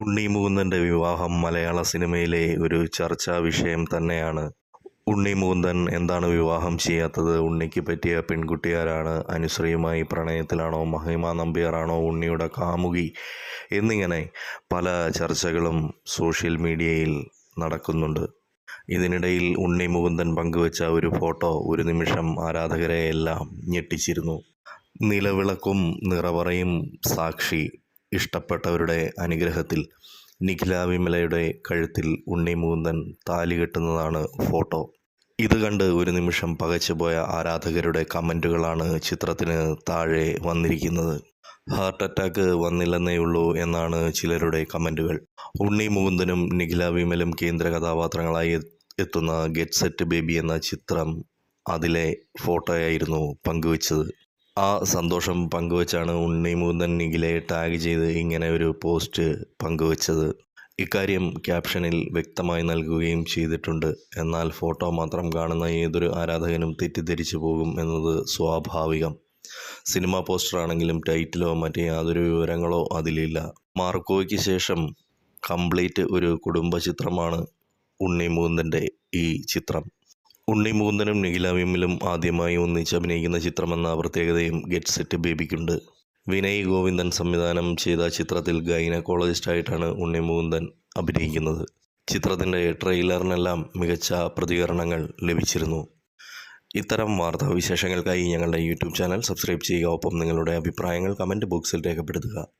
ഉണ്ണി മുകുന്ദന്റെ വിവാഹം മലയാള സിനിമയിലെ ഒരു ചർച്ചാ വിഷയം തന്നെയാണ്. ഉണ്ണി മുകുന്ദൻ എന്താണ് വിവാഹം ചെയ്യാത്തത്? ഉണ്ണിക്ക് പറ്റിയ പെൺകുട്ടിയാരാണ്? അനുശ്രീയുമായി പ്രണയത്തിലാണോ? മഹിമ നമ്പ്യാറാണോ ഉണ്ണിയുടെ കാമുകി എന്നിങ്ങനെ പല ചർച്ചകളും സോഷ്യൽ മീഡിയയിൽ നടക്കുന്നുണ്ട്. ഇതിനിടയിൽ ഉണ്ണി മുകുന്ദൻ പങ്കുവച്ച ഒരു ഫോട്ടോ ഒരു നിമിഷം ആരാധകരെ എല്ലാം ഞെട്ടിച്ചിരുന്നു. നിലവിളക്കും നിറവറയും സാക്ഷി ഇഷ്ടപ്പെട്ടവരുടെ അനുഗ്രഹത്തിൽ നിഖില വിമലയുടെ കഴുത്തിൽ ഉണ്ണി മുകുന്ദൻ താലി കെട്ടുന്നതാണ് ഫോട്ടോ. ഇത് കണ്ട് ഒരു നിമിഷം പകച്ചുപോയ ആരാധകരുടെ കമന്റുകളാണ് ചിത്രത്തിന് താഴെ വന്നിരിക്കുന്നത്. ഹാർട്ട് അറ്റാക്ക് വന്നില്ലെന്നേ ഉള്ളൂ എന്നാണ് ചിലരുടെ കമന്റുകൾ ഉണ്ണി മുകുന്ദനും നിഖില വിമലും കേന്ദ്ര കഥാപാത്രങ്ങളായി എത്തുന്ന ഗെറ്റ് സെറ്റ് ബേബി എന്ന ചിത്രം അതിലെ ഫോട്ടോയായിരുന്നു പങ്കുവച്ചത്. ആ സന്തോഷം പങ്കുവച്ചാണ് ഉണ്ണി മുകുന്ദൻ നിഖിലയെ ടാഗ് ചെയ്ത് ഇങ്ങനെ ഒരു പോസ്റ്റ് പങ്കുവച്ചത്. ഇക്കാര്യം ക്യാപ്ഷനിൽ വ്യക്തമായി നൽകുകയും ചെയ്തിട്ടുണ്ട്. എന്നാൽ ഫോട്ടോ മാത്രം കാണുന്ന ഏതൊരു ആരാധകനും തെറ്റിദ്ധരിച്ചു പോകും എന്നത് സ്വാഭാവികം. സിനിമ പോസ്റ്ററാണെങ്കിലും ടൈറ്റിലോ മറ്റ് യാതൊരു വിവരങ്ങളോ അതിലില്ല. മാർക്കോയ്ക്ക് ശേഷം കംപ്ലീറ്റ് ഒരു കുടുംബ ചിത്രമാണ് ഉണ്ണി മുകുന്ദന്റെ ഈ ചിത്രം. ഉണ്ണി മുകുന്ദനും നിഖിലാവിമ്മിലും ആദ്യമായി ഒന്നിച്ച് അഭിനയിക്കുന്ന ചിത്രമെന്ന പ്രത്യേകതയും ഗെറ്റ് സെറ്റ് ബേബിക്കുണ്ട്. വിനയ് ഗോവിന്ദൻ സംവിധാനം ചെയ്ത ചിത്രത്തിൽ ഗൈനക്കോളജിസ്റ്റായിട്ടാണ് ഉണ്ണി മുകുന്ദൻ അഭിനയിക്കുന്നത്. ചിത്രത്തിന്റെ ട്രെയിലറിനെല്ലാം മികച്ച പ്രതികരണങ്ങൾ ലഭിച്ചിരുന്നു. ഇത്തരം വാർത്താവിശേഷങ്ങൾക്കായി ഞങ്ങളുടെ യൂട്യൂബ് ചാനൽ സബ്സ്ക്രൈബ് ചെയ്യുക. ഒപ്പം നിങ്ങളുടെ അഭിപ്രായങ്ങൾ കമന്റ് ബോക്സിൽ രേഖപ്പെടുത്തുക.